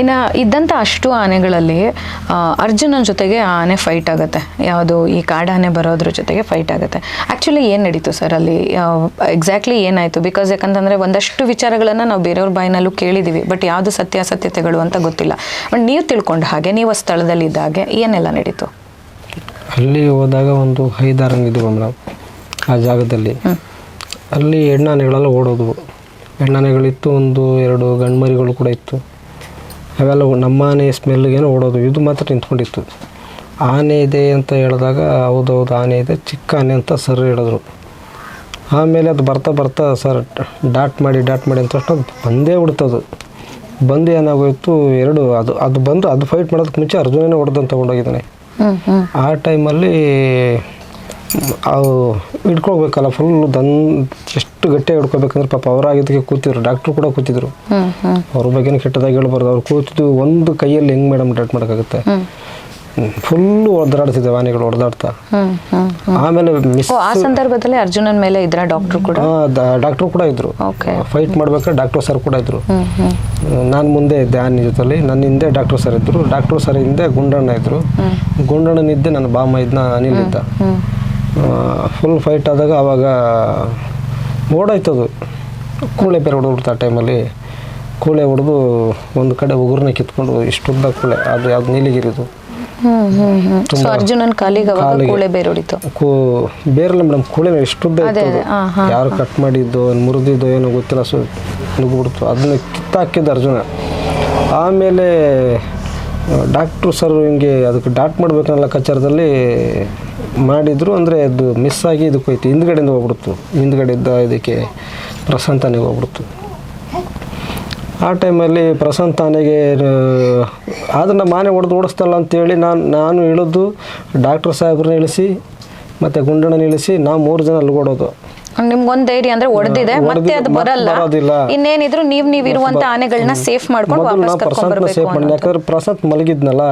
ಇನ್ನು ಇದ್ದಂಥ ಅಷ್ಟು ಆನೆಗಳಲ್ಲಿ ಅರ್ಜುನನ ಜೊತೆಗೆ ಆ ಆನೆ ಫೈಟ್ ಆಗುತ್ತೆ. ಯಾವುದು ಈ ಕಾಡಾನೆ ಬರೋದ್ರ ಜೊತೆಗೆ ಫೈಟ್ ಆಗುತ್ತೆ. ಆ್ಯಕ್ಚುಲಿ ಏನು ನಡೀತು ಸರ್ ಅಲ್ಲಿ? ಎಕ್ಸಾಕ್ಟ್ಲಿ ಏನಾಯಿತು? ಬಿಕಾಸ್ ಯಾಕಂತಂದರೆ ಒಂದಷ್ಟು ವಿಚಾರಗಳನ್ನು ನಾವು ಬೇರೆಯವ್ರ ಬಾಯಿನಲ್ಲೂ ಕೇಳಿದ್ದೀವಿ ಬಟ್ ಯಾವುದು ಸತ್ಯಾಸತ್ಯತೆಗಳು ಅಂತ ಗೊತ್ತಿಲ್ಲ. ಬಟ್ ನೀವು ತಿಳ್ಕೊಂಡ ಹಾಗೆ ನೀವು ಆ ಸ್ಥಳದಲ್ಲಿ ಇದ್ದ ಹಾಗೆ ಏನೆಲ್ಲ ನಡೀತು? ಅಲ್ಲಿ ಹೋದಾಗ ಒಂದು ಐದಾರು ಇದ್ವು ಮೇಡಮ್ ಆ ಜಾಗದಲ್ಲಿ. ಅಲ್ಲಿ ಎಣ್ಣಾನೆಗಳೆಲ್ಲ ಓಡೋದು ಹೆಣ್ಣಾನೆಗಳಿತ್ತು ಒಂದು ಎರಡು ಗಂಡ್ಮರಿಗಳು ಕೂಡ ಇತ್ತು. ಅವೆಲ್ಲ ನಮ್ಮ ಆನೆ ಸ್ಮೆಲ್ಗೇನು ಓಡೋದು. ಇದು ಮಾತ್ರ ನಿಂತ್ಕೊಂಡಿತ್ತು. ಆನೆ ಇದೆ ಅಂತ ಹೇಳಿದಾಗ ಹೌದು ಹೌದು ಆನೆ ಇದೆ ಚಿಕ್ಕ ಆನೆ ಅಂತ ಸರ್ ಹೇಳಿದ್ರು. ಆಮೇಲೆ ಅದು ಬರ್ತಾ ಬರ್ತಾ ಸರ್ ಡಾಟ್ ಮಾಡಿ ಡಾಟ್ ಮಾಡಿ ಅಂತ ಅಷ್ಟು ಅದು ಬಂದೇ ಬಿಡ್ತದು ಬಂದು ಏನಾಗೋಯ್ತು ಎರಡು ಅದು ಅದು ಬಂದು ಅದು ಫೈಟ್ ಮಾಡೋದಕ್ಕೆ ಮುಂಚೆ ಅರ್ಜುನನೇ ಹೊಡೆದಂತ ತೊಗೊಂಡೋಗಿದ್ದಾನೆ. ಆ ಟೈಮಲ್ಲಿ ಅವು ಇಟ್ಕೊಳ್ಬೇಕಲ್ಲ ಫುಲ್ ದನ್ ಎಷ್ಟು ಗಟ್ಟಿ ಹಿಡ್ಕೋಬೇಕಂದ್ರೆ ಪಾಪ ಅವರಾಗಿದ್ದಕ್ಕೆ ಕೂತಿದ್ರು ಡಾಕ್ಟ್ರು ಕೂಡ ಕೂತಿದ್ರು. ಅವ್ರ ಬಗ್ಗೆನೂ ಕೆಟ್ಟದಾಗಿ ಹೇಳ್ಬಾರ್ದು. ಅವ್ರು ಕೂತಿದ್ದು ಒಂದು ಕೈಯಲ್ಲಿ ಹೆಂಗೆ ಮೇಡಮ್ ಡಾಕ್ಟ್ ಮಾಡೋಕ್ಕಾಗುತ್ತೆ? ಫುಲ್ಲು ಒದ್ದಾಡ್ತಿದ್ದೆ ಹ್ಞೂ ಹ್ಞೂ ಆಮೇಲೆ ಆ ಸಂದರ್ಭದಲ್ಲಿ ಅರ್ಜುನನ್ ಮೇಲೆ ಇದ್ರ ಡಾಕ್ಟ್ರು ಕೂಡ? ಡಾಕ್ಟ್ರು ಕೂಡ ಇದ್ರು. ಫೈಟ್ ಮಾಡ್ಬೇಕಾದ್ರೆ ಡಾಕ್ಟರ್ ಸರ್ ಕೂಡ ಇದ್ರು. ನಾನು ಮುಂದೆ ಇದ್ದೆ ಆನೆ ಜೊತೆಲಿ ನನ್ನ ಹಿಂದೆ ಡಾಕ್ಟರ್ ಸರ್ ಇದ್ರು. ಡಾಕ್ಟರ್ ಸರ್ ಹಿಂದೆ ಗುಂಡಣ್ಣ ಇದ್ರು. ಗುಂಡಣ್ಣನಿದ್ದೆ ನನ್ನ ಬಾಮ ಇದನ್ನ ಅನಿಲ್ ಇದ್ದ. ಫುಲ್ ಫೈಟ್ ಆದಾಗ ಆವಾಗ ಓಡಾಯ್ತದು ಕೂಳೆ ಬೇರೆ ಹೊಡೆದ್ಬಿಡ್ತು ಆ ಟೈಮಲ್ಲಿ ಕೂಳೆ ಹೊಡೆದು ಒಂದು ಕಡೆ ಉಗುರ್ನ ಕಿತ್ಕೊಂಡು ಇಷ್ಟುದ್ದ ಕೂಳೆ ಅದು ಯಾವ್ದು ನೀಲಿಗಿರಿದು. ಸೊ ಅರ್ಜುನನ್ ಕಾಲಿಗೆ ಅವಾಗ. ಕೂಳೆ ಬೇರೆ ಹೊಡಿತು. ಕೂ ಬೇರೆಲ್ಲ ಮೇಡಮ್ ಕೂಳೆ ಇಷ್ಟುದ್ದ ಇತ್ತು ಅದೇ ಯಾರು ಕಟ್ ಮಾಡಿದ್ದು ಮುರಿದಿದ್ದೋ ಏನೋ ಗೊತ್ತಿಲ್ಲ ಸೊ ನುಗ್ಬಿಡ್ತು ಅದನ್ನ ಕಿತ್ತಾಕಿದ್ದ ಅರ್ಜುನ. ಆಮೇಲೆ ಡಾಕ್ಟ್ರು ಸರ್ ಹಿಂಗೆ ಅದಕ್ಕೆ ಡಾಟ್ ಮಾಡ್ಬೇಕನ್ನೋ ಲೆಕ್ಕಾಚಾರದಲ್ಲಿ ಮಾಡಿದ್ರು ಅಂದರೆ ಅದು ಮಿಸ್ ಆಗಿ ಇದಕ್ಕೆ ಹೋಯ್ತು. ಹಿಂದ್ಗಡೆಯಿಂದ ಹೋಗ್ಬಿಡ್ತು. ಇದ್ದ ಇದಕ್ಕೆ ಪ್ರಶಾಂತನಿಗೆ ಹೋಗ್ಬಿಡ್ತು. ಆ ಟೈಮಲ್ಲಿ ಪ್ರಶಾಂತ್ ಆನೆಗೆ ಅದನ್ನು ಮಾನೆ ಹೊಡೆದು ಓಡಿಸ್ತಲ್ಲ ಅಂತೇಳಿ ನಾನು ನಾನು ಇಳಿದು ಡಾಕ್ಟ್ರ್ ಸಾಹೇಬ್ರನ್ನ ಇಳಿಸಿ, ಮತ್ತು ಗುಂಡಣ್ಣನ ಇಳಿಸಿ ನಾವು ಮೂರು ಜನ ಅಲ್ಗೋಡೋದು. ನಿಮ್ಗೊಂದ್ ಧೈರ್ಯ ಅಂದ್ರೆ ಒಡೆದಿದೆ ಮತ್ತೆ ಅದು ಬರಲ್ಲ. ಇನ್ನೇನಿದ್ರು ನೀವ್ ನೀವ್ ಇರುವಂತ ಆನೆಗಳನ್ನ ಸೇಫ್ ಮಾಡ್ಕೊಂಡು ವಾಪಸ್ ಕರ್ಕೊಂಡ್ ಬರ್ಬೇಕು ಯಾಕಂದ್ರೆ ಪ್ರಶಾಂತ್ ಮಲಗಿದ್ನಲ್ಲ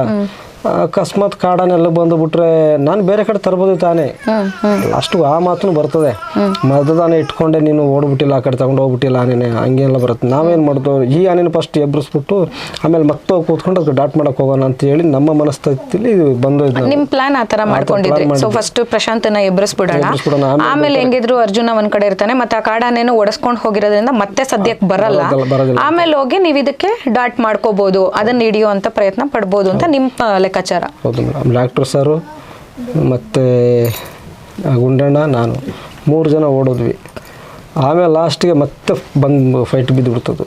ಅಕಸ್ಮಾತ್ ಕಾಡನೆಲ್ಲ ಬಂದು ಬಿಟ್ರೆ ನಾನು ಬೇರೆ ಕಡೆ ತರ್ಬೋದು ತಾನೇ. ಅಷ್ಟು ಆ ಮಾತು ಬರ್ತದೆ. ಮದದಾನೆ ಇಟ್ಕೊಂಡೆ ನೀನು ಓಡ್ಬಿಟ್ಟಿಲ್ಲ ಆ ಕಡೆ ತಗೊಂಡು ಹೋಗ್ಬಿಟ್ಟಿಲ್ಲ ಆನೆನೆ ಹಂಗೆಲ್ಲ ಬರುತ್ತೆ. ನಾವೇನು ಮಾಡ್ದು ಈ ಆನೆನ ಫಸ್ಟ್ ಎಬ್ಬರಿಸ್ಬಿಟ್ಟು ಆಮೇಲೆ ಮತ್ತೆ ಹೋಗಿ ಕೂತ್ಕೊಂಡು ಅದಕ್ಕೆ ಡಾಟ್ ಮಾಡಕ್ ಹೋಗೋಣ ಅಂತ ಹೇಳಿ ನಮ್ಮ ಮನಸ್ಥಿತಿಲಿ ಬಂದು ನಿಮ್ ಪ್ಲಾನ್ ಆತರ ಮಾಡ್ಕೊಂಡಿದ್ರಿ. ಸೊ ಫಸ್ಟ್ ಪ್ರಶಾಂತನ ಎಬ್ಬರಿಸ್ಬಿಡೋಣ ಎಬ್ರಿಸ್ಬಿಡೋಣ, ಆಮೇಲೆ ಹೆಂಗಿದ್ರು ಅರ್ಜುನ ಒಂದ್ ಕಡೆ ಇರ್ತಾನೆ ಮತ್ತೆ ಆ ಕಾಡಾನೇನು ಒಡಸ್ಕೊಂಡ್ ಹೋಗಿರೋದ್ರಿಂದ ಮತ್ತೆ ಸದ್ಯಕ್ಕೆ ಬರಲ್ಲ. ಆಮೇಲೆ ಹೋಗಿ ನೀವು ಇದಕ್ಕೆ ಡಾಟ್ ಮಾಡ್ಕೋಬಹುದು ಅದನ್ನ ಹಿಡಿಯೋ ಅಂತ ಪ್ರಯತ್ನ ಪಡ್ಬೋದು ಅಂತ ನಿಮ್ ಆ, ಲೆಕ್ಕಾಚಾರ? ಹೌದು ಮೇಡಮ್. ಡಾಕ್ಟರ್ ಸರು ಮತ್ತು ಗುಂಡಣ್ಣ ನಾನು. ಮೂರು ಜನ ಓಡೋದ್ವಿ. ಆಮೇಲೆ ಲಾಸ್ಟಿಗೆ ಮತ್ತೆ ಬಂದು ಫೈಟ್ ಬಿದ್ದು ಬಿಡ್ತದು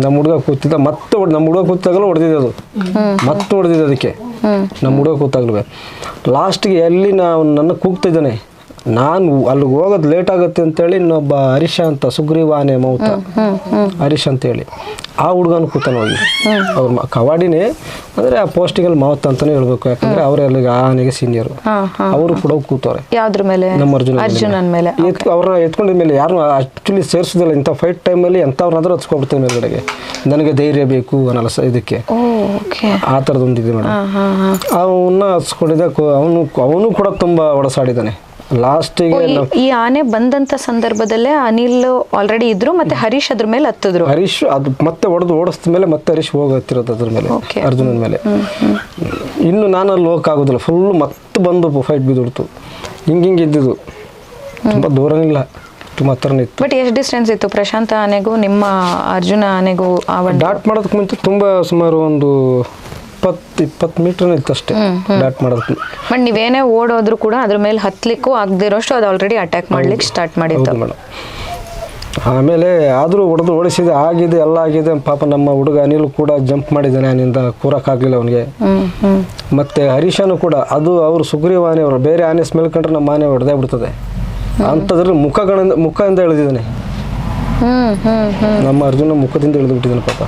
ನಮ್ಮ ಹುಡುಗ ಕೂತಿದ್ದ ಮತ್ತೆ ನಮ್ಮ ಹುಡುಗ ಕೂತಾಗಲೂ ಹೊಡೆದಿದೆ ಅದು. ಮತ್ತೆ ಹೊಡೆದಿದೆ ಅದಕ್ಕೆ. ನಮ್ಮ ಹುಡುಗ ಕೂತಾಗ್ಲೂ. ಲಾಸ್ಟಿಗೆ ಎಲ್ಲಿ ನಾವು ನನ್ನ ಕೂಗ್ತಿದ್ದಾನೆ ನಾನು ಅಲ್ಲಿಗೆ ಹೋಗೋದು ಲೇಟ್ ಆಗುತ್ತೆ ಅಂತೇಳಿ ಇನ್ನೊಬ್ಬ ಹರೀಶ ಅಂತ ಸುಗ್ರೀವಾನೆ ಮೌತ. ಹರೀಶ್ ಅಂತೇಳಿ. ಆ ಹುಡುಗನ ಕೂತಾನ ಹೋಗಿ. ಅವ್ರ ಕವಾಡಿನೇ ಅಂದರೆ ಆ ಪೋಸ್ಟಿಗಲ್ಲಿ ಮಾವತ್ ಅಂತಲೇ ಹೇಳ್ಬೇಕು. ಯಾಕಂದ್ರೆ ಅವ್ರ ಅಲ್ಲಿಗೆ ಆ ಆನೆಗೆ ಸೀನಿಯರು ಅವರು ಕೂಡ ಕೂತವ್ರೆ. ಯಾವ್ದ್ರ ಮೇಲೆ? ನಮ್ಮ ಅರ್ಜುನ ಮೇಲೆ. ಅವ್ರನ್ನ ಎತ್ಕೊಂಡಿದ ಮೇಲೆ ಯಾರು ಆಕ್ಚುಲಿ ಸೇರಿಸೋದಿಲ್ಲ. ಇಂಥ ಫೈಟ್ ಟೈಮಲ್ಲಿ ಎಂಥವ್ರನ್ನಾದ್ರೂ ಹಚ್ಕೊಬಿಡ್ತೇನೆ ಮೇಲ್ಗಡೆಗೆ. ನನಗೆ ಧೈರ್ಯ ಬೇಕು ಅನ್ನಲ್ಲ ಇದಕ್ಕೆ. ಆ ಥರದೊಂದಿದೆ ಮೇಡಮ್. ಅವನ್ನ ಹಚ್ಕೊಂಡಿದ್ದ ಅವನು ಅವನು ಕೂಡ ತುಂಬ ಒಡಸಾಡಿದ್ದಾನೆ ಲಾಸ್ಟಿಗೆ ಈ- ಆನೆ ಬಂದಂತ ಸಂದರ್ಭದಲ್ಲೇ ಅನಿಲ್ ಆಲ್ರೆಡಿ ಇದ್ರು ಮತ್ತೆ ಹರೀಶ್ ಅದ್ರ ಮೇಲೆ ಹತ್ತಿದ್ರು? ಹರೀಶ್ ಅದು ಮತ್ತೆ ಹೊಡೆದು ಓಡಿಸಿದ ಮೇಲೆ ಮತ್ತೆ ಹರೀಶ್ ಹೋಗತ್ತಿರೋದು ಅದ್ರ ಮೇಲೆ. ಅರ್ಜುನನ ಮೇಲೆ. ಇನ್ನು ನಾನು ಅಲ್ಲಿ ಹೋಗಕ್ಕಾಗೋದಿಲ್ಲ ಫುಲ್ ಮತ್ತೆ ಬಂದು ಫೈಟ್ ಬಿದ್ದುಡ್ತು ಹಿಂಗೆ ಹಿಂಗೆ ಇದ್ದಿದ್ದು. ತುಂಬ ದೂರನಿಲ್ಲ ತುಂಬ ಹತ್ರನೇ ಇತ್ತು. ಬಟ್ ಎಷ್ಟು ಡಿಸ್ಟೆನ್ಸ್ ಇತ್ತು? ಪ್ರಶಾಂತ ಆನೆಗೂ ನಿಮ್ಮ ಅರ್ಜುನ ಆನೆಗೂ ಡಾಟ್ ಮಾಡೋದಕ್ಕೆ ಮುಂಚೆ ತುಂಬ ಸುಮಾರು ಒಂದು ಇಪ್ಪತ್ತು ಇಪ್ಪತ್ತು ಮೀಟರ್ ಇತ್ತು ಅಷ್ಟೇ ಡಾಟ್ ಮಾಡೋದಕ್ಕೆ ಬಟ್ ನೀವೇನೇ ಓಡೋದ್ರು ಕೂಡ ಅದ್ರ ಮೇಲೆ ಹತ್ತಲಿಕ್ಕೂ ಆಗದಿರೋಷ್ಟು ಅದು ಆಲ್ರೆಡಿ ಅಟ್ಯಾಕ್ ಮಾಡ್ಲಿಕ್ಕೆ ಸ್ಟಾರ್ಟ್ ಮಾಡಿತ್ತು. ಮೇಡಮ್ ಆಮೇಲೆ ಆದರೂ ಹೊಡೆದು ಓಡಿಸಿದೆ ಆಗಿದೆ ಎಲ್ಲ ಆಗಿದೆ. ಪಾಪ ನಮ್ಮ ಹುಡುಗ ಅನಿಲ್ ಕೂಡ ಜಂಪ್ ಮಾಡಿದ್ದಾನೆ ಅನಿಂದ ಕೂರಕ್ಕಾಗಲಿಲ್ಲ ಅವನಿಗೆ. ಮತ್ತೆ ಹರೀಶನು ಕೂಡ ಅದು ಅವರು ಸುಗ್ರೀವ ಆನೆಯವರು ಬೇರೆ ಆನೆ ಸ್ಮೆಲ್ ಕಂಡ್ರೆ ನಮ್ಮ ಆನೆ ಹೊಡೆದೇ ಬಿಡ್ತದೆ. ಅಂಥದ್ರಲ್ಲಿ ಮುಖಗಳಿಂದ ಮುಖದಿಂದ ಎಳೆದಿದ್ದಾನೆ ನಮ್ಮ ಅರ್ಜುನ ಮುಖದಿಂದ ಎಳೆದು ಬಿಟ್ಟಿದ್ದಾನೆ ಪಾಪ.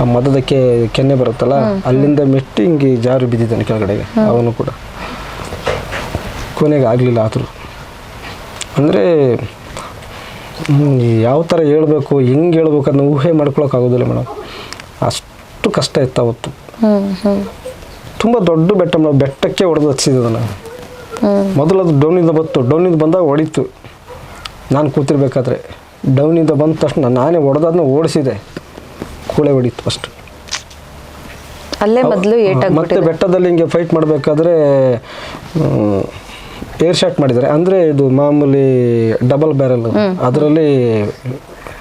ಆ ಮದದಕ್ಕೆ ಕೆನ್ನೆ ಬರುತ್ತಲ್ಲ ಅಲ್ಲಿಂದ ಮೆಟ್ಟಿ ಹಿಂಗೆ ಜಾರು ಬಿದ್ದಿದ್ದಾನೆ ಕೆಳಗಡೆಗೆ ಅವನು ಕೂಡ. ಕೊನೆಗೆ ಆಗಲಿಲ್ಲ ಆದರೂ ಅಂದರೆ ಯಾವ ಥರ ಹೇಳ್ಬೇಕು ಹೆಂಗೆ ಹೇಳ್ಬೇಕು ಅದನ್ನ ಊಹೆ ಮಾಡ್ಕೊಳಕ್ಕಾಗೋದಿಲ್ಲ ಮೇಡಮ್. ಅಷ್ಟು ಕಷ್ಟ ಇತ್ತು ಅವತ್ತು. ತುಂಬ ದೊಡ್ಡ ಬೆಟ್ಟ ಮೇಡಮ್ ಬೆಟ್ಟಕ್ಕೆ ಹೊಡೆದು ಹಚ್ಚಿದ್ದು ನಾನು ಹ್ಮ್. ಮೊದಲು ಅದು ಡೌನಿಂದ ಬಂತು ಡೌನಿಂದ ಬಂದಾಗ ಹೊಡಿತು. ನಾನು ಕೂತಿರ್ಬೇಕಾದ್ರೆ ಡೌನಿಂದ ಬಂದ ತಕ್ಷಣ ನಾನೇ ಹೊಡೆದಾದ್ನ ಓಡಿಸಿದೆ. ಕೂಳೆ ಹೊಡಿತು ಫಸ್ಟ್ ಅಲ್ಲೇ ಮೊದಲು ಮತ್ತೆ ಬೆಟ್ಟದಲ್ಲಿ ಹಿಂಗೆ ಫೈಟ್ ಮಾಡಬೇಕಾದ್ರೆ ಏರ್ ಶಾಟ್ ಮಾಡಿದ್ದಾರೆ. ಅಂದರೆ ಇದು ಮಾಮೂಲಿ ಡಬಲ್ ಬ್ಯಾರಲ್ ಅದರಲ್ಲಿ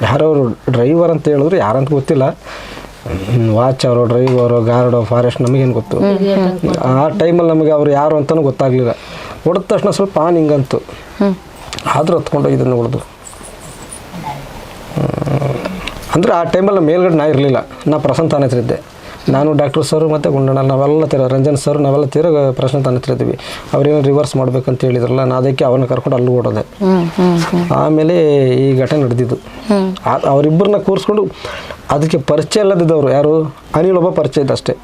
ಯಾರೋ ಡ್ರೈವರ್ ಅಂತ ಹೇಳಿದ್ರು ಯಾರಂತ ಗೊತ್ತಿಲ್ಲ. ವಾಚ್ ಅವರು ಡ್ರೈವರು ಗಾರ್ಡು ಫಾರೆಸ್ಟ್ ನಮಗೇನು ಗೊತ್ತು. ಆ ಟೈಮಲ್ಲಿ ನಮಗೆ ಅವ್ರು ಯಾರು ಅಂತಲೂ ಗೊತ್ತಾಗಲಿಲ್ಲ. ಹೊಡೆದ ತಕ್ಷಣ ಸ್ವಲ್ಪ ಆನ್ ಹಿಂಗಂತು. ಆದರೂ ಹತ್ಕೊಂಡೋಗಿದ್ದನ್ನು ಹೊಡೆದು. ಅಂದರೆ ಆ ಟೈಮಲ್ಲಿ ಮೇಲ್ಗಡೆ ನಾ ಇರಲಿಲ್ಲ. ನಾ ಪ್ರಶಾಂತ್ ತಾನ ಇದ್ದೆ ನಾನು ಡಾಕ್ಟರ್ ಸರ್ ಮತ್ತು ಗುಂಡಣ್ಣ ನಾವೆಲ್ಲ ತೀರ ರಂಜನ್ ಸರ್ ನಾವೆಲ್ಲ ತೀರ ಪ್ರಶ್ನೆ ಇದ್ವಿ ಅವ್ರೇನು ರಿವರ್ಸ್ ಮಾಡ್ಬೇಕಂತ ಹೇಳಿದ್ರಲ್ಲ ನಾ ಅದಕ್ಕೆ ಅವನ್ನ ಕರ್ಕೊಂಡು ಅಲ್ಲಿ ಓಡೋದೆ. ಆಮೇಲೆ ಈ ಘಟನೆ ನಡೆದಿದ್ದು. ಅವರಿಬ್ಬರನ್ನ ಕೂರಿಸ್ಕೊಂಡು ಅದಕ್ಕೆ ಪರಿಚಯ ಇಲ್ಲದಿದ್ದವರು ಯಾರು? ಅನಿಲ್ ಒಬ್ಬ ಪರಿಚಯ ಇದ್ದ ಅಷ್ಟೇ.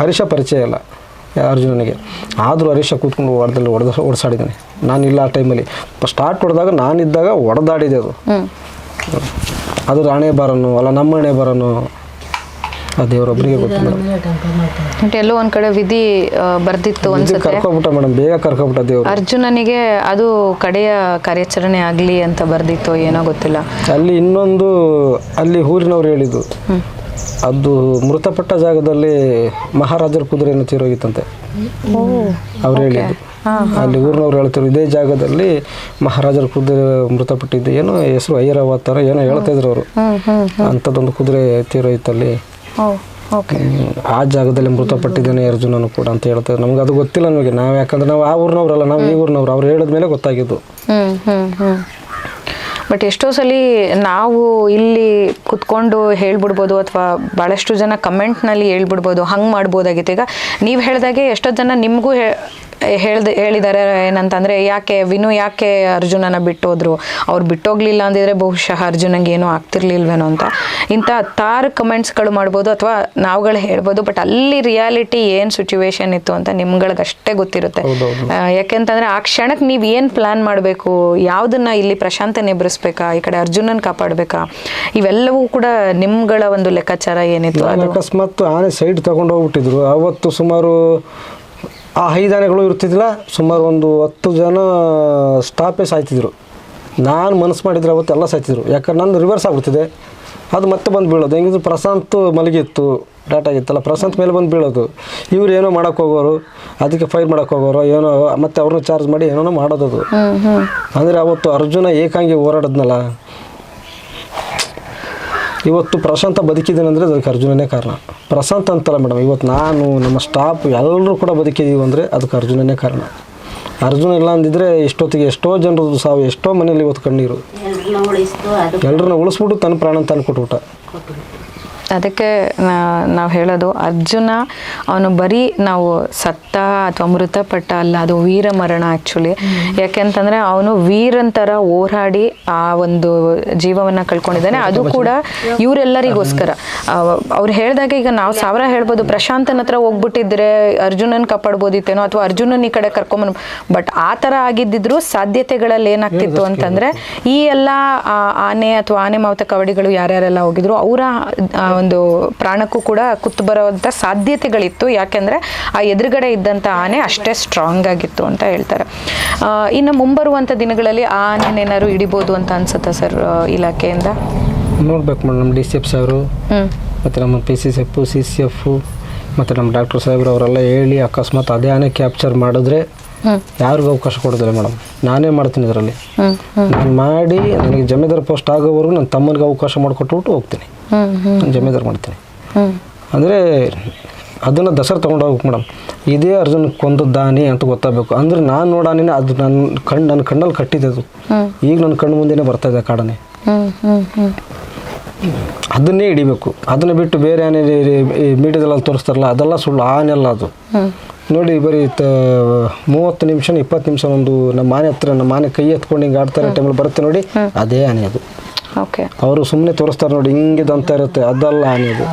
ಹರೀಶ ಪರಿಚಯ ಇಲ್ಲ ಅರ್ಜುನನಿಗೆ. ಆದರೂ ಹರೀಶ ಕೂತ್ಕೊಂಡು ಹೊಡೆದಲ್ಲಿ ಹೊಡೆದ ಓಡಿಸಾಡಿದ್ದಾನೆ. ನಾನಿಲ್ಲ ಆ ಟೈಮಲ್ಲಿ ಸ್ಟಾರ್ಟ್ ಹೊಡೆದಾಗ ನಾನಿದ್ದಾಗ ಹೊಡೆದಾಡಿದೆ ಅದು. ಅದು ರಾಣೆ ಬಾರನು ಅಲ್ಲ ನಮ್ಮ ಹಣೆ ಬಾರನು. ಆ ದೇವರೊಬ್ಬರಿಗೆ ಗೊತ್ತು ಮೇಡಮ್. ಬಟ್ ಎಲ್ಲೋ ಒಂದ್ ಕಡೆ ವಿಧಿ ಆ, ಬರ್ದಿತ್ತು ಅನ್ಸುತ್ತೆ. ಕರ್ಕೊಬಿಟ್ಟ ಮೇಡಮ್ ಬೇಗ ಕರ್ಕೊಬಿಟ್ಟ ದೇವರು. ಅರ್ಜುನನಿಗೆ ಅದು ಕಡೆಯ ಕಾರ್ಯಾಚರಣೆ ಆಗ್ಲಿ ಅಂತ ಬರ್ದಿತ್ತು ಏನೋ ಗೊತ್ತಿಲ್ಲ. ಅಲ್ಲಿ ಇನ್ನೊಂದು ಅಲ್ಲಿ ಊರಿನವ್ರು ಹೇಳಿದ್ದು ಅದು ಮೃತಪಟ್ಟ ಜಾಗದಲ್ಲಿ ಮಹಾರಾಜರ ಕುದುರೆಯನ್ನು ತೀರೋಗಿತ್ತಂತೆ ಅವ್ರು ಹೇಳಿದ್ದು. ಅಲ್ಲಿ ಊರಿನವ್ರು ಹೇಳ್ತಾರೆ ಇದೇ ಜಾಗದಲ್ಲಿ ಮಹಾರಾಜರ ಕುದುರೆ ಮೃತಪಟ್ಟಿದ್ದು. ಏನೋ ಹೆಸರು ಐರಾವತಾರ ಏನೋ ಹೇಳ್ತಾ ಇದ್ರು ಅವರು. ಅಂಥದ್ದೊಂದು ಕುದುರೆ ತೀರೋಯ್ತಲ್ಲಿ ಆ ಜಾಗದಲ್ಲಿ ಮೃತಪಟ್ಟಿದ್ದಾನೆ ಅರ್ಜುನನು ಕೂಡ ಅಂತ ಹೇಳ್ತಾರೆ. ನಮ್ಗೆ ಅದು ಗೊತ್ತಿಲ್ಲ ನಮಗೆ. ನಾವು ಯಾಕಂದ್ರೆ ನಾವು ಆ ಊರಿನವ್ರಲ್ಲ ನಾವು ಈ ಊರಿನವ್ರು. ಅವ್ರು ಹೇಳಿದ್ಮೇಲೆ ಗೊತ್ತಾಗಿದ್ದು. ಬಟ್ ಎಷ್ಟೋ ಸಲ ನಾವು ಇಲ್ಲಿ ಕುತ್ಕೊಂಡು ಹೇಳ್ಬಿಡ್ಬೋದು ಅಥವಾ ಭಾಳಷ್ಟು ಜನ ಕಮೆಂಟ್ನಲ್ಲಿ ಹೇಳ್ಬಿಡ್ಬೋದು ಹಂಗೆ ಮಾಡ್ಬೋದಾಗಿತ್ತು. ಈಗ ನೀವು ಹೇಳಿದಾಗೆ ಎಷ್ಟೋ ಜನ ನಿಮಗೂ ಹೇಳ್ದ ಹೇಳಿದ್ದಾರೆ ಏನಂತಂದರೆ ಯಾಕೆ ವಿನು ಯಾಕೆ ಅರ್ಜುನನ ಬಿಟ್ಟೋದ್ರು? ಅವ್ರು ಬಿಟ್ಟೋಗ್ಲಿಲ್ಲ ಅಂದಿದ್ರೆ ಬಹುಶಃ ಅರ್ಜುನಂಗೆ ಏನೂ ಆಗ್ತಿರ್ಲಿಲ್ವೇನೋ ಅಂತ. ಇಂಥ ಹತ್ತಾರು ಕಮೆಂಟ್ಸ್ಗಳು ಮಾಡ್ಬೋದು ಅಥವಾ ನಾವುಗಳು ಹೇಳ್ಬೋದು ಬಟ್ ಅಲ್ಲಿ ರಿಯಾಲಿಟಿ ಏನು ಸಿಚುವೇಶನ್ ಇತ್ತು ಅಂತ ನಿಮ್ಗಳಿಗಷ್ಟೇ ಗೊತ್ತಿರುತ್ತೆ. ಯಾಕೆಂತಂದ್ರೆ ಆ ಕ್ಷಣಕ್ಕೆ ನೀವು ಏನು ಪ್ಲಾನ್ ಮಾಡಬೇಕು? ಯಾವುದನ್ನ ಇಲ್ಲಿ ಪ್ರಶಾಂತ ಎಬ್ಬರಿಸ್ಬೇಕಾ ಈ ಕಡೆ ಅರ್ಜುನನ್ ಕಾಪಾಡಬೇಕಾ? ಇವೆಲ್ಲವೂ ಕೂಡ ನಿಮ್ಗಳ ಒಂದು ಲೆಕ್ಕಾಚಾರ ಏನಿತ್ತು? ಅಕಸ್ಮಾತ್ ಆನೆ ಸೈಡ್ ತಗೊಂಡು ಹೋಗ್ಬಿಟ್ಟಿದ್ರು ಅವತ್ತು ಸುಮಾರು ಆ ಹೈದಾನೆಗಳು ಇರ್ತಿದ್ದಿಲ್ಲ ಸುಮಾರು ಒಂದು ಹತ್ತು ಜನ ಸ್ಟಾಪೇ ಸಾಯ್ತಿದ್ರು. ನಾನು ಮನಸ್ಸು ಮಾಡಿದರೆ ಅವತ್ತು ಎಲ್ಲ ಸಾಯ್ತಿದ್ರು. ಯಾಕಂದ್ರೆ ನಂದು ರಿವರ್ಸ್ ಆಗ್ಬಿಡ್ತಿದೆ. ಅದು ಮತ್ತೆ ಬಂದು ಬೀಳೋದು. ಹೆಂಗಿದ್ರು ಪ್ರಶಾಂತ್ ಮಲಗಿತ್ತು ಡಾಟ್ ಆಗಿತ್ತಲ್ಲ ಪ್ರಶಾಂತ್ ಮೇಲೆ ಬಂದು ಬೀಳೋದು. ಇವ್ರು ಏನೋ ಮಾಡೋಕೆ ಹೋಗೋರು ಅದಕ್ಕೆ ಫೈರ್ ಮಾಡೋಕೆ ಹೋಗೋರು ಏನೋ ಮತ್ತೆ ಅವ್ರನ್ನ ಚಾರ್ಜ್ ಮಾಡಿ ಏನೋ ಮಾಡೋದದು. ಅಂದರೆ ಅವತ್ತು ಅರ್ಜುನ ಏಕಾಂಗಿ ಹೋರಾಡದ್ನಲ್ಲ ಇವತ್ತು ಪ್ರಶಾಂತ ಬದುಕಿದ್ದೀನಿ ಅಂದರೆ ಅದಕ್ಕೆ ಅರ್ಜುನನೇ ಕಾರಣ. ಪ್ರಶಾಂತ ಅಂತಲ್ಲ ಮೇಡಮ್ ಇವತ್ತು ನಾನು ನಮ್ಮ ಸ್ಟಾಫ್ ಎಲ್ಲರೂ ಕೂಡ ಬದುಕಿದ್ದೀವಿ ಅಂದರೆ ಅದಕ್ಕೆ ಅರ್ಜುನನೇ ಕಾರಣ. ಅರ್ಜುನ ಇಲ್ಲ ಅಂದಿದ್ರೆ ಎಷ್ಟೊತ್ತಿಗೆ ಎಷ್ಟೋ ಜನರದ್ದು ಸಾವು ಎಷ್ಟೋ ಮನೇಲಿ ಇವತ್ತು ಕಣ್ಣೀರು. ಎಲ್ಲರನ್ನ ಉಳಿಸ್ಬಿಟ್ಟು ತನ್ನ ಪ್ರಾಣ ತಾನು ಕೊಟ್ಬಿಟ್ಟ ಅದಕ್ಕೆ ನಾವು ಹೇಳೋದು ಅರ್ಜುನ ಅವನು ಬರೀ ನಾವು ಸತ್ತ ಅಥವಾ ಮೃತಪಟ್ಟ ಅಲ್ಲ ಅದು ವೀರ ಮರಣ ಆ್ಯಕ್ಚುಲಿ ಯಾಕೆಂತಂದ್ರೆ ಅವನು ವೀರಂತರ ಹೋರಾಡಿ ಆ ಒಂದು ಜೀವವನ್ನ ಕಳ್ಕೊಂಡಿದ್ದಾನೆ. ಅದು ಕೂಡ ಇವರೆಲ್ಲರಿಗೋಸ್ಕರ. ಅವ್ರು ಹೇಳಿದಾಗ ಈಗ ನಾವು ಸಾವಿರ ಹೇಳ್ಬೋದು ಪ್ರಶಾಂತನ ಹತ್ರ ಹೋಗ್ಬಿಟ್ಟಿದ್ರೆ ಅರ್ಜುನನ್ ಕಾಪಾಡ್ಬೋದಿತ್ತೇನೋ ಅಥವಾ ಅರ್ಜುನನ್ ಈ ಕಡೆ ಕರ್ಕೊಂಬನ್ ಬಟ್ ಆ ಥರ ಆಗಿದ್ದಿದ್ರು ಸಾಧ್ಯತೆಗಳಲ್ಲಿ ಏನಾಗ್ತಿತ್ತು ಅಂತಂದ್ರೆ ಈ ಎಲ್ಲ ಆನೆ ಅಥವಾ ಆನೆ ಮಾವುತ ಕವಡಿಗಳು ಯಾರ್ಯಾರೆಲ್ಲ ಹೋಗಿದ್ರು ಅವರ ಒಂದು ಪ್ರಾಣಕ್ಕೂ ಕೂಡ ಕುತ್ತು ಬರೋವಂಥ ಸಾಧ್ಯತೆಗಳಿತ್ತು. ಯಾಕೆಂದರೆ ಆ ಎದುರುಗಡೆ ಇದ್ದಂಥ ಆನೆ ಅಷ್ಟೇ ಸ್ಟ್ರಾಂಗ್ ಆಗಿತ್ತು ಅಂತ ಹೇಳ್ತಾರೆ. ಇನ್ನು ಮುಂಬರುವಂಥ ದಿನಗಳಲ್ಲಿ ಆ ಆನೆನೇನಾದ್ರು ಹಿಡಿಬೋದು ಅಂತ ಅನ್ಸುತ್ತಾ ಸರ್ ಇಲಾಖೆಯಿಂದ? ನೋಡ್ಬೇಕು ಮೇಡಮ್ ನಮ್ಮ ಡಿ ಸಿ ಎಫ್ ಸಾರು ಮತ್ತು ನಮ್ಮ P C C F C C F ಮತ್ತು ನಮ್ಮ ಡಾಕ್ಟರ್ ಸಾಹೇಬ್ರು ಅವರೆಲ್ಲ ಹೇಳಿ ಅಕಸ್ಮಾತ್ ಅದೇ ಆನೆ ಕ್ಯಾಪ್ಚರ್ ಮಾಡಿದ್ರೆ ಯಾರಿಗೂ ಅವಕಾಶ ಕೊಡೋದಿಲ್ಲ ಮೇಡಮ್. ನಾನೇ ಮಾಡ್ತೀನಿ ಇದರಲ್ಲಿ. ನಾನು ಮಾಡಿ ನನಗೆ ಜಮೀದಾರ್ ಪೋಸ್ಟ್ ಆಗೋವರೆಗೂ ನನ್ನ ತಮ್ಮನಿಗೆ ಅವಕಾಶ ಮಾಡಿಕೊಟ್ಬಿಟ್ಟು ಹೋಗ್ತೀನಿ. ನಾನು ಜಮೀದಾರ್ ಮಾಡ್ತೀನಿ. ಅಂದರೆ ಅದನ್ನು ದಸರಾ ತೊಗೊಂಡು ಹೋಗ್ಬೇಕು ಮೇಡಮ್. ಇದೇ ಅರ್ಜುನ್ ಕೊಂದು ದಾನಿ ಅಂತ ಗೊತ್ತಾಗಬೇಕು. ಅಂದರೆ ನಾನು ನೋಡಾನೇ ಅದು ನನ್ನ ಕಣ್ಣು ನನ್ನ ಕಣ್ಣಲ್ಲಿ ಕಟ್ಟಿದೆ ಅದು. ಈಗ ನನ್ನ ಕಣ್ಣು ಮುಂದೆನೇ ಬರ್ತಾ ಇದೆ ಕಾಡನೆ. ಅದನ್ನೇ ಹಿಡಿಬೇಕು. ಅದನ್ನು ಬಿಟ್ಟು ಬೇರೆ ಆನೆ ಮೀಡಿಯಾದಲ್ಲಿ ತೋರಿಸ್ತಾರಲ್ಲ ಅದೆಲ್ಲ ಸುಳ್ಳು. ಆನೆಲ್ಲ ಅದು. ನೋಡಿ ಬರೀ ಮೂವತ್ತು ನಿಮಿಷ ಇಪ್ಪತ್ತು ನಿಮಿಷ ಒಂದು ನಮ್ಮ ಮಾನೆ ಹತ್ರ ನಮ್ಮ ಮಾನೆ ಕೈ ಎತ್ಕೊಂಡು ಹಿಂಗೆ ಆಡ್ತಾರೆ ಟೈಮಲ್ಲಿ ಬರುತ್ತೆ ನೋಡಿ ಅದೇ ಆನೆ ಅದು. ಓಕೆ. ಅವರು ಸುಮ್ಮನೆ ತೋರಿಸ್ತಾರೆ ನೋಡಿ ಹಿಂಗಿದಂತ ಇರುತ್ತೆ ಅದಲ್ಲ ಆನೆ ಅದು.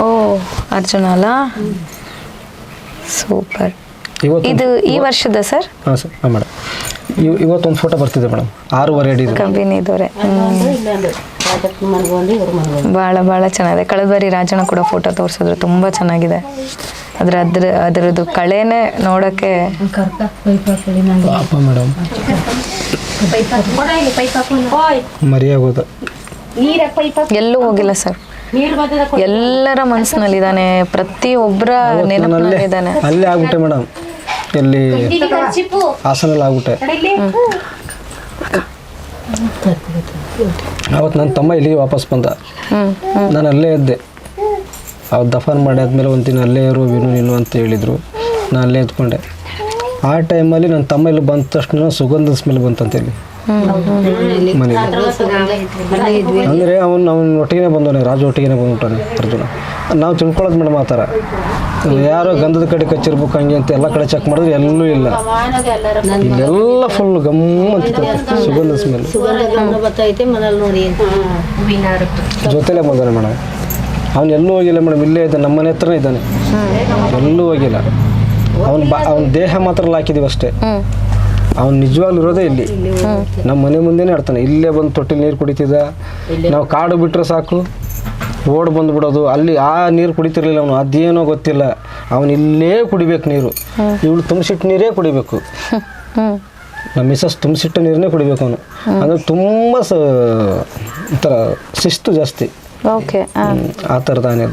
ಓ ಅರ್ಜುನ ಅಲ್ಲ? ಸೂಪರ್. ಇದು ಈ ವರ್ಷದ ಸರ್? ಹಾಂ ಸರ್ ಹಾಂ ಮೇಡಮ್ ಇವತ್ತೊಂದು ಫೋಟೋ ಬರ್ತಿದೆ ಮೇಡಮ್. ಆರೂವರೆ ಅಡಿ ಇದು. ಕಂಬಿನಿದವ್ರೆ ಬಹಳ ಭಾಳ ಭಾಳ ಚೆನ್ನಾಗಿದೆ. ಕಳೆದ ಬಾರಿ ರಾಜಣ್ಣ ಕೂಡ ಫೋಟೋ ತೋರಿಸಿದ್ರು. ತುಂಬ ಚೆನ್ನಾಗಿದೆ. ಅದ್ರ ಅದ್ರ ಅದರದ್ದು ಕಳೆನೇ ನೋಡೋಕ್ಕೆ ಮೇಡಮ್. ಮರಿಯಾಗೋದ. ಎಲ್ಲೂ ಹೋಗಿಲ್ಲ ಸರ್. ಎಲ್ಲರ ಮನಸ್ಸಿನಲ್ಲಿ ಮನಸ್ಸಿನಲ್ಲಿದ್ದಾನೆ ಪ್ರತಿಯೊಬ್ಬರ ನೆನಪಿನಲ್ಲಿ ನೆನಪಿನಲ್ಲಿದ್ದಾನೆ. ಅಲ್ಲೇ ಆಗ್ಬಿಟ್ಟೆ ಮೇಡಮ್. ಎಲ್ಲಿ ಚಿಪ್ಪು ಹಾಸನಲ್ಲಿ ಆಗ್ಬಿಟ್ಟೆ. ಅವತ್ತು ನನ್ನ ತಮ್ಮ ಇಲ್ಲಿಗೆ ವಾಪಸ್ ಬಂದ. ನಾನು ಅಲ್ಲೇ ಇದ್ದೆ. ಅವತ್ತು ದಫನ್ ಮಾಡಿ ಆದಮೇಲೆ ಒಂದು ದಿನ ಅಲ್ಲೇ ಇರು ವಿನು ನೀನು ಅಂತ ಹೇಳಿದರು. ನಾನು ಅಲ್ಲೇ ಎದ್ಕೊಂಡೆ ಆ ಟೈಮಲ್ಲಿ ನನ್ನ ತಮ್ಮ ಇಲ್ಲಿ ಬಂದ ತಕ್ಷಣ ಸುಗಂಧದ ಸ್ಮೆಲ್ ಬಂತಂತೇಳಿ ಇಲ್ಲಿ. ಅಂದರೆ ಅವನು ಅವನ ಒಟ್ಟಿಗೆ ಬಂದವನೇ ರಾಜು ಒಟ್ಟಿಗೆ ಬಂದ್ಬಿಟ್ಟಾನೆ ಅರ್ಜುನ. ನಾವು ತಿಳ್ಕೊಳ್ಳೋದು ಮೇಡಮ್ ಆ ಥರ. ಯಾರೋ ಗಂಧದ ಕಡೆ ಕಚ್ಚಿರ್ಬೇಕು ಹಂಗೆ ಅಂತ ಎಲ್ಲ ಕಡೆ ಚೆಕ್ ಮಾಡಿದ್ರೆ ಎಲ್ಲೂ ಇಲ್ಲ. ಇಲ್ಲೆಲ್ಲ ಫುಲ್ ಗಮ್ ಅಂತಿತ್ತು ಸುಗಂಧ ಸ್ಮೆಲ್ ಜೊತೆಲೇ ಬಂದಾನೆ ಮೇಡಮ್. ಅವ್ನು ಎಲ್ಲೂ ಹೋಗಿಲ್ಲ ಮೇಡಮ್ ಇಲ್ಲೇ ಇದ್ದಾನೆ ನಮ್ಮ ಮನೆ ಹತ್ರನೇ ಇದ್ದಾನೆ. ಎಲ್ಲೂ ಹೋಗಿಲ್ಲ. ಅವನು ಬಾ ಅವ್ನ ದೇಹ ಮಾತ್ರ ಹಾಕಿದೀವಿ ಅಷ್ಟೇ. ಅವ್ನು ನಿಜವಾಗ್ಲೂ ಇರೋದೇ ಇಲ್ಲಿ. ನಮ್ಮ ಮನೆ ಮುಂದೆನೇ ಆಡ್ತಾನೆ ಇಲ್ಲೇ ಬಂದು ತೊಟ್ಟಿಲಿ ನೀರು ಕುಡಿತಿದ್ದ. ನಾವು ಕಾಡು ಬಿಟ್ಟರೆ ಸಾಕು. ಓಡ್ ಬಂದ್ಬಿಡೋದು. ಅಲ್ಲಿ ಆ ನೀರು ಕುಡಿತಿರ್ಲಿಲ್ಲ ಅವನು. ಅದೇನೋ ಗೊತ್ತಿಲ್ಲ. ಅವನು ಇಲ್ಲೇ ಕುಡಿಬೇಕು ನೀರು. ಇವಳು ತುಂಬಿಸಿಟ್ಟು ನೀರೇ ಕುಡಿಬೇಕು. ನಮ್ಮ ಮಿಸಸ್ ತುಂಬಿಸಿಟ್ಟ ನೀರನ್ನೇ ಕುಡಿಬೇಕು ಅವನು. ಅಂದರೆ ತುಂಬ ಸ ಒಂಥರ ಶಿಸ್ತು ಜಾಸ್ತಿ. ಓಕೆ ಆ.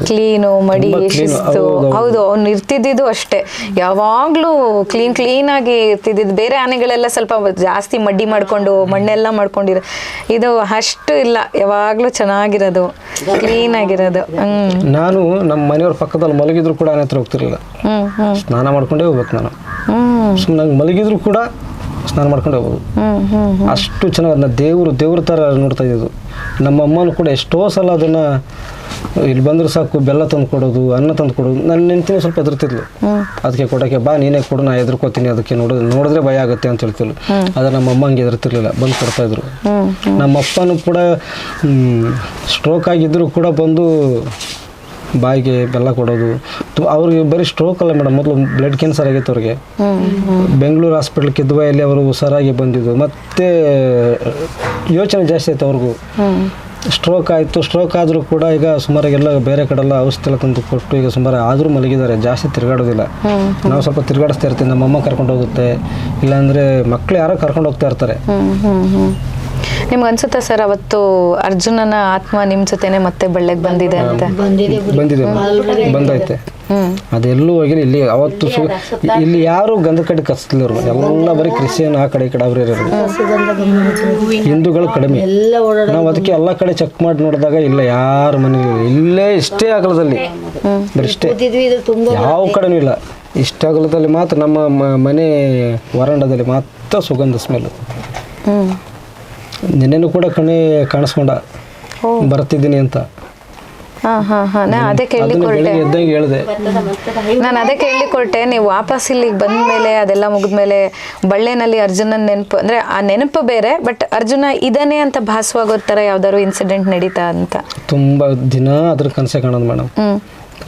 ಕ್ಲೀನು ಮಡಿ ಶಿಸ್ತು. ಹೌದು, ಅವ್ನು ಇರ್ತಿದ್ದಿದ್ದು ಅಷ್ಟೇ. ಯಾವಾಗ್ಲೂ ಕ್ಲೀನ್ ಕ್ಲೀನ್ ಆಗಿ ಇರ್ತಿದ್ದಿದ್ದು. ಬೇರೆ ಆನೆಗಳೆಲ್ಲ ಸ್ವಲ್ಪ ಜಾಸ್ತಿ ಮಡ್ಡಿ ಮಾಡ್ಕೊಂಡು ಮಣ್ಣೆಲ್ಲ ಮಾಡ್ಕೊಂಡಿರ ಇದು ಅಷ್ಟು ಇಲ್ಲ. ಯಾವಾಗ್ಲೂ ಚೆನ್ನಾಗಿರೋದು. ಕ್ಲೀನ್ ಆಗಿರೋದು. ನಾನು ನಮ್ಮ ಮನೆಯವ್ರ ಪಕ್ಕದಲ್ಲಿ ಮಲಗಿದ್ರು ಕೂಡ ಆನೆ ಹತ್ರ ಹೋಗ್ತಿರ್ಲಿಲ್ಲ. ಸ್ನಾನ ಮಾಡ್ಕೊಂಡೇ ಹೋಗ್ಬೇಕು ನಾನು. ಸುಮ್ಮನೆ ಮಲಗಿದ್ರು ಕೂಡ ಸ್ನಾನ ಮಾಡ್ಕೊಂಡೇ ಹೋಗೋದು. ಅಷ್ಟು ಚೆನ್ನಾಗಿ ಅದನ್ನ ದೇವರು ದೇವ್ರ ಥರ ನೋಡ್ತಾ ಇದ್ದು ನಮ್ಮ ಅಮ್ಮನೂ ಕೂಡ ಎಷ್ಟೋ ಸಲ ಅದನ್ನು ಇಲ್ಲಿ ಬಂದ್ರೆ ಸಾಕು ಬೆಲ್ಲ ತಂದು ಕೊಡೋದು ಅನ್ನ ತಂದು ಕೊಡೋದು ನನ್ನ ನೆನ್ತೀನಿ ಸ್ವಲ್ಪ ಎದುರ್ತಿದ್ಲು ಅದಕ್ಕೆ ಕೊಡೋಕ್ಕೆ ಬಾ ನೀನೇ ಕೊಡು ನಾ ಎದುರ್ಕೋತೀನಿ ಅದಕ್ಕೆ ನೋಡಿದ್ರೆ ನೋಡಿದ್ರೆ ಭಯ ಆಗುತ್ತೆ ಅಂತ ಹೇಳ್ತಿದ್ಲು. ಆದರೆ ನಮ್ಮ ಅಮ್ಮ ಹಂಗೆ ಎದುರ್ತಿರ್ಲಿಲ್ಲ ಬಂದು ಕೊಡ್ತಾಯಿದ್ರು ನಮ್ಮ ಅಪ್ಪನೂ ಕೂಡ ಸ್ಟ್ರೋಕ್ ಆಗಿದ್ದರೂ ಕೂಡ ಬಂದು ಬಾಯಿಗೆ ಬೆಲ್ಲ ಕೊಡೋದು. ಅವ್ರಿಗೆ ಬರೀ ಸ್ಟ್ರೋಕ್ ಅಲ್ಲ ಮೇಡಮ್ ಮೊದಲು ಬ್ಲಡ್ ಕ್ಯಾನ್ಸರ್ ಆಗಿತ್ತು ಅವ್ರಿಗೆ. ಬೆಂಗಳೂರು ಹಾಸ್ಪಿಟ್ಲ್ ಕಿದ್ವಾಯಲ್ಲಿ ಅವರು ಹುಷಾರಾಗಿ ಬಂದಿದ್ದು. ಮತ್ತೆ ಯೋಚನೆ ಜಾಸ್ತಿ ಆಯ್ತು ಅವ್ರಿಗೂ. ಸ್ಟ್ರೋಕ್ ಆಯಿತು ಸ್ಟ್ರೋಕ್ ಆದರೂ ಕೂಡ ಈಗ ಸುಮಾರಾಗೆಲ್ಲ ಬೇರೆ ಕಡೆಲ್ಲ ಔಷಧಿ ಎಲ್ಲ ತಂದು ಕೊಟ್ಟು ಈಗ ಸುಮಾರು ಆದರೂ ಮಲಗಿದ್ದಾರೆ. ಜಾಸ್ತಿ ತಿರುಗಾಡೋದಿಲ್ಲ. ನಾವು ಸ್ವಲ್ಪ ತಿರುಗಾಡಿಸ್ತಾ ಇರ್ತೀವಿ ನಮ್ಮ ಅಮ್ಮ ಕರ್ಕೊಂಡು ಹೋಗುತ್ತೆ. ಇಲ್ಲಾಂದರೆ ಮಕ್ಕಳು ಯಾರೋ ಕರ್ಕೊಂಡು ಹೋಗ್ತಾ ಇರ್ತಾರೆ. ನಿಮ್ಗೆ ಅನ್ಸುತ್ತಾ ಸರ್ ಅವತ್ತು ಅರ್ಜುನನ ಆತ್ಮ ನಿಮ್ ಜೊತೆನೆ ಮತ್ತೆ ಬೆಳ್ಳಗ್ ಬಂದಿದೆ ಅಂತ? ಬಂದಿದೆ ಬಂದಿದೆ ಬಂದೈತೆ. ಹ್ಮ್. ಅದೆಲ್ಲೂ ಹೋಗಿಲ್ಲ. ಇಲ್ಲಿ ಅವತ್ತು ಇಲ್ಲಿ ಯಾರು ಗಂಧ ಕಡೆ ಕಸ್ತಿಲ್ಲರು ಎಲ್ಲ ಬರೀ ಕ್ರಿಶ್ಚಿಯನ್ ಆ ಕಡೆ ಈ ಕಡೆ ಅವ್ರ. ಹಿಂದೂಗಳು ಕಡಿಮೆ. ನಾವು ಅದಕ್ಕೆ ಎಲ್ಲ ಕಡೆ ಚೆಕ್ ಮಾಡಿ ನೋಡಿದಾಗ ಇಲ್ಲ ಯಾರ ಮನೆ ಇಲ್ಲೇ. ಇಷ್ಟೇ ಅಗಲದಲ್ಲಿ. ಬರೀ ಇಷ್ಟೇ. ಕೂತಿದ್ವಿ ಇದು ತುಂಬಾ ಯಾವ ಕಡೆನೂ ಇಲ್ಲ. ಇಷ್ಟೇ ಅಗಲದಲ್ಲಿ ಮಾತ್ರ ನಮ್ಮ ಮನೆ ವರಾಂಡದಲ್ಲಿ ಮಾತ್ರ ಸುಗಂಧ ಸ್ಮೆಲ್ ಹ್ಮ್. ನಿನ್ನೆನೂ ಕೂಡ ಕಣೆ ಕಾಣಿಸ್ಕೊಂಡ. ಬರ್ತಿದ್ದೀನಿ ಅಂತ. ಹಾ ಹಾ ಹಾ. ನಾ ಅದೇ ಎದ್ದಂಗೆ ಹೇಳಿದೆ. ನಾನು ಅದೇ ಕೇಳಿ ಕೊಟ್ಟೆ ನೀವು ವಾಪಸ್ ಇಲ್ಲಿಗೆ ಬಂದ್ಮೇಲೆ ಅದೆಲ್ಲ ಮುಗಿದ್ಮೇಲೆ ಬಳ್ಳೆನಲ್ಲಿ ಅರ್ಜುನ ನೆನಪು ಅಂದ್ರೆ ಆ ನೆನಪು ಬೇರೆ ಬಟ್ ಅರ್ಜುನ ಇದನ್ನೆ ಅಂತ ಭಾಸವಾಗೋ ಥರ ಯಾವ್ದಾದ್ರು ಇನ್ಸಿಡೆಂಟ್ ನಡೀತಾ ಅಂತ. ತುಂಬ ದಿನ ಅದ್ರ ಕನಸೆ ಕಾಣೋದು ಮೇಡಮ್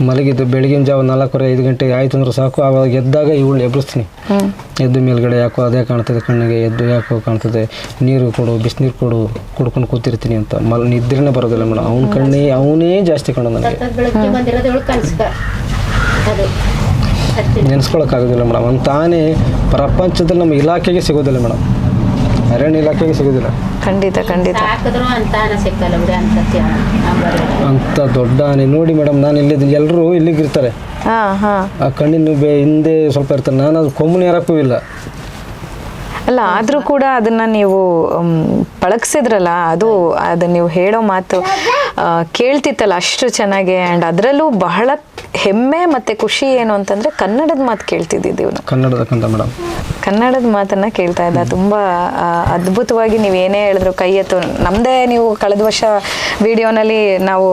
ಮಲಗಿದ್ದು ಬೆಳಗಿನ ಜಾವ ನಾಲ್ಕೂವರೆ ಐದು ಗಂಟೆ ಆಯ್ತು ಅಂದ್ರೆ ಸಾಕು. ಆವಾಗ ಎದ್ದಾಗ ಇವಳು ಎಬ್ಬಿಸ್ತೀನಿ. ಎದ್ದು ಮೇಲ್ಗಡೆ ಯಾಕೋ ಅದೇ ಕಾಣ್ತದೆ ಕಣ್ಣಿಗೆ ಎದ್ದು ಯಾಕೋ ಕಾಣ್ತದೆ. ನೀರು ಕೊಡು ಬಿಸಿನೀರು ಕೊಡು ಕುಡ್ಕೊಂಡು ಕೂತಿರ್ತೀನಿ ಅಂತ. ಮಲ್ ನಿದ್ರೆನೇ ಬರೋದಿಲ್ಲ ಮೇಡಮ್ ಅವ್ನ ಕಣ್ಣೇ ಅವನೇ ಜಾಸ್ತಿ ಕಾಣೋ ನನಗೆ. ನೆನೆಸ್ಕೊಳಕ್ಕಾಗೋದಿಲ್ಲ ಮೇಡಮ್ ಅವ್ನು ತಾನೇ ಪ್ರಪಂಚದಲ್ಲಿ ನಮ್ಮ ಇಲಾಖೆಗೆ ಸಿಗೋದಿಲ್ಲ ಮೇಡಮ್ ಅರಣ್ಯ ಇಲಾಖೆಗೆ ಸಿಗುದಿಲ್ಲ. ಖಂಡಿತ ಖಂಡಿತ. ಅಂತ ಅನ್ನ ಸಿಕ್ಕಲ್ಲ ಬಿಡಿ ಅಂತ ನಂಬರ್ ದೊಡ್ಡ ಆನೆ ನೋಡಿ ಮೇಡಮ್ ನಾನು ಇಲ್ಲಿ ಎಲ್ಲರೂ ಇಲ್ಲಿಗಿರ್ತಾರೆ ಹಾ ಹಾ. ಆ ಕಣ್ಣಿನ ಬೆ ಹಿಂದೆ ಸ್ವಲ್ಪ ಇರ್ತಾರೆ. ನಾನು ಅದು ಕೊಮ್ಮನ ಯಾರಕ್ಕೂ ಇಲ್ಲ. ಅಲ್ಲ ಆದ್ರೂ ಕೂಡ ಅದನ್ನ ನೀವು ಮ್, ಪಳಗ್ಸಿದ್ರಲ್ಲ ಅದು ಅದನ್ನ ನೀವು ಹೇಳೋ ಮಾತು ಆ, ಕೇಳ್ತಿತ್ತಲ್ಲ ಅಷ್ಟು ಚೆನ್ನಾಗಿ. ಆ್ಯಂಡ್ ಅದರಲ್ಲೂ ಬಹಳ ಹೆಮ್ಮೆ ಮತ್ತೆ ಖುಷಿ ಏನು ಅಂತಂದ್ರೆ ಕನ್ನಡದ ಮಾತು ಕೇಳ್ತಿದ್ದೀವಿ ನಾವು ಮೇಡಮ್. ಕನ್ನಡದ ಮಾತನ್ನ ಕೇಳ್ತಾ ಇದ್ದ. ತುಂಬಾ ಅದ್ಭುತವಾಗಿ ನೀವು ಏನೇ ಹೇಳಿದ್ರು ಕೈ ಎತ್ತು. ನಮ್ದೇ ನೀವು ಕಳೆದ ವರ್ಷ ವಿಡಿಯೋನಲ್ಲಿ ನಾವು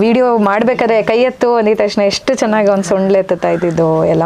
ವಿಡಿಯೋ ಮಾಡ್ಬೇಕಾದ್ರೆ ಕೈ ಎತ್ತು ಅಂದಿದ ತಕ್ಷಣ ಎಷ್ಟು ಚೆನ್ನಾಗಿ ಒಂದು ಸೊಂಡ್ಲೆತ್ತುತ್ತಾ ಇದ್ದಿದ್ದು ಎಲ್ಲ.